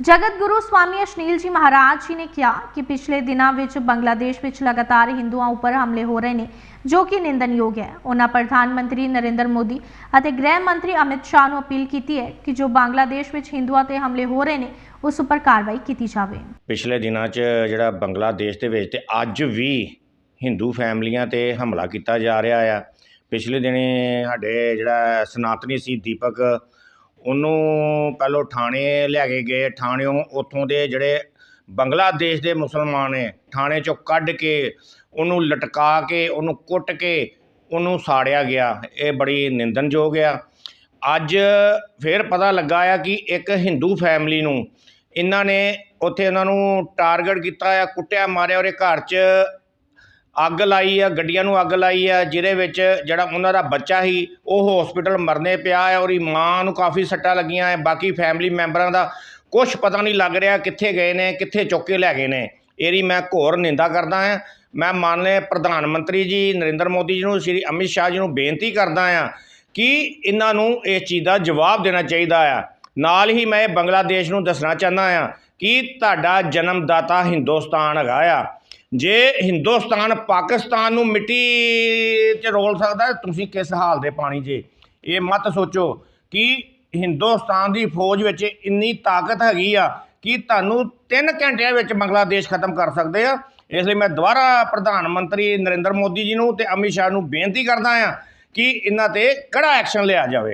ਜਗਤ ਗੁਰੂ ਸਵਾਮੀ ਅਸ਼ਨੀਲ ਜੀ ਮਹਾਰਾਜ ਜੀ ਨੇ ਕਿਹਾ ਕਿ ਪਿਛਲੇ ਦਿਨਾਂ ਵਿੱਚ ਬੰਗਲਾਦੇਸ਼ ਵਿੱਚ ਲਗਾਤਾਰ ਹਿੰਦੂਆਂ ਉੱਪਰ ਹਮਲੇ ਹੋ ਰਹੇ ਨੇ, ਜੋ ਕਿ ਨਿੰਦਨਯੋਗ ਹੈ। ਉਹਨਾਂ ਪ੍ਰਧਾਨ ਮੰਤਰੀ ਨਰਿੰਦਰ ਮੋਦੀ ਅਤੇ ਗ੍ਰਹਿ ਮੰਤਰੀ ਅਮਿਤ ਸ਼ਾਹ ਨੂੰ ਅਪੀਲ ਕੀਤੀ ਹੈ ਕਿ ਜੋ ਬੰਗਲਾਦੇਸ਼ ਵਿੱਚ ਹਿੰਦੂਆਂ ਤੇ ਹਮਲੇ ਹੋ ਰਹੇ ਨੇ, ਉਸ ਉੱਪਰ ਕਾਰਵਾਈ ਕੀਤੀ ਜਾਵੇ। ਪਿਛਲੇ ਦਿਨਾਂ 'ਚ ਜਿਹੜਾ ਬੰਗਲਾਦੇਸ਼ ਦੇ ਵਿੱਚ ਤੇ ਅੱਜ ਵੀ ਹਿੰਦੂ ਫੈਮਲੀਆਂ ਤੇ ਹਮਲਾ ਕੀਤਾ ਜਾ ਰਿਹਾ ਆ। ਪਿਛਲੇ ਦਿਨੀ ਸਾਡੇ ਜਿਹੜਾ ਸਨਾਤਨੀ ਸੀ ਦੀਪਕ ਉਹਨੂੰ ਪਹਿਲਾਂ ਥਾਣੇ ਲੈ ਕੇ ਗਏ ਥਾਣਿਓਂ ਉੱਥੋਂ ਦੇ ਜਿਹੜੇ ਬੰਗਲਾਦੇਸ਼ ਦੇ ਮੁਸਲਮਾਨ ਨੇ, ਥਾਣੇ 'ਚੋਂ ਕੱਢ ਕੇ ਉਹਨੂੰ ਲਟਕਾ ਕੇ, ਉਹਨੂੰ ਕੁੱਟ ਕੇ ਉਹਨੂੰ ਸਾੜਿਆ ਗਿਆ। ਇਹ ਬੜੀ ਨਿੰਦਣਯੋਗ ਆ। ਅੱਜ ਫਿਰ ਪਤਾ ਲੱਗਾ ਆ ਕਿ ਇੱਕ ਹਿੰਦੂ ਫੈਮਿਲੀ ਨੂੰ ਇਹਨਾਂ ਨੇ ਉੱਥੇ ਉਹਨਾਂ ਨੂੰ ਟਾਰਗੇਟ ਕੀਤਾ ਆ, ਕੁੱਟਿਆ, ਮਾਰਿਆ, ਉਹਦੇ ਘਰ 'ਚ ਅੱਗ ਲਾਈ ਆ, ਗੱਡੀਆਂ ਨੂੰ ਅੱਗ ਲਾਈ ਆ, ਜਿਹਦੇ ਵਿੱਚ ਜਿਹੜਾ ਉਹਨਾਂ ਦਾ ਬੱਚਾ ਸੀ, ਉਹ ਹਸਪੀਟਲ ਮਰਨੇ ਪਿਆ ਹੈ ਉਹਦੀ ਮਾਂ ਨੂੰ ਕਾਫੀ ਸੱਟਾਂ ਲੱਗੀਆਂ ਹੈ ਬਾਕੀ ਫੈਮਿਲੀ ਮੈਂਬਰਾਂ ਦਾ ਕੁਝ ਪਤਾ ਨਹੀਂ ਲੱਗ ਰਿਹਾ ਕਿੱਥੇ ਗਏ ਨੇ, ਕਿੱਥੇ ਚੁੱਕ ਕੇ ਲੈ ਗਏ ਨੇ। ਇਹਦੀ ਮੈਂ ਘੋਰ ਨਿੰਦਾ ਕਰਦਾ ਹਾਂ ਮੈਂ ਮਾਨਲੇ ਪ੍ਰਧਾਨ ਮੰਤਰੀ ਜੀ, ਨਰਿੰਦਰ ਮੋਦੀ ਜੀ ਨੂੰ, ਸ਼੍ਰੀ ਅਮਿਤ ਸ਼ਾਹ ਜੀ ਨੂੰ ਬੇਨਤੀ ਕਰਦਾ ਹਾਂ ਕਿ ਇਹਨਾਂ ਨੂੰ ਇਸ ਚੀਜ਼ ਦਾ ਜਵਾਬ ਦੇਣਾ ਚਾਹੀਦਾ ਆ। ਨਾਲ ਹੀ ਮੈਂ ਬੰਗਲਾਦੇਸ਼ ਨੂੰ ਦੱਸਣਾ ਚਾਹੁੰਦਾ ਆ ਕਿ ਤੁਹਾਡਾ ਜਨਮਦਾਤਾ ਹਿੰਦੁਸਤਾਨ ਹੈਗਾ ਆ। ਜੇ ਹਿੰਦੁਸਤਾਨ, ਪਾਕਿਸਤਾਨ ਨੂੰ ਮਿੱਟੀ 'ਚ ਰੋਲ ਸਕਦਾ ਤੁਸੀਂ ਕਿਸ ਹਾਲ ਦੇ ਪਾਣੀ 'ਚ? ਇਹ ਮਤ ਸੋਚੋ ਕਿ ਹਿੰਦੁਸਤਾਨ ਦੀ ਫੌਜ ਵਿੱਚ ਇੰਨੀ ਤਾਕਤ ਹੈਗੀ ਆ ਕਿ ਤੁਹਾਨੂੰ 3 ਘੰਟਿਆਂ ਵਿੱਚ ਬੰਗਲਾਦੇਸ਼ ਖਤਮ ਕਰ ਸਕਦੇ ਆ। ਇਸ ਲਈ ਮੈਂ ਦੁਬਾਰਾ ਪ੍ਰਧਾਨ ਮੰਤਰੀ ਨਰਿੰਦਰ ਮੋਦੀ ਜੀ ਨੂੰ ਤੇ ਅਮਿਤ ਸ਼ਾਹ ਨੂੰ ਬੇਨਤੀ ਕਰਦਾ ਆ ਕਿ ਇਹਨਾਂ ਤੇ ਕੜਾ ਐਕਸ਼ਨ ਲਿਆ ਜਾਵੇ।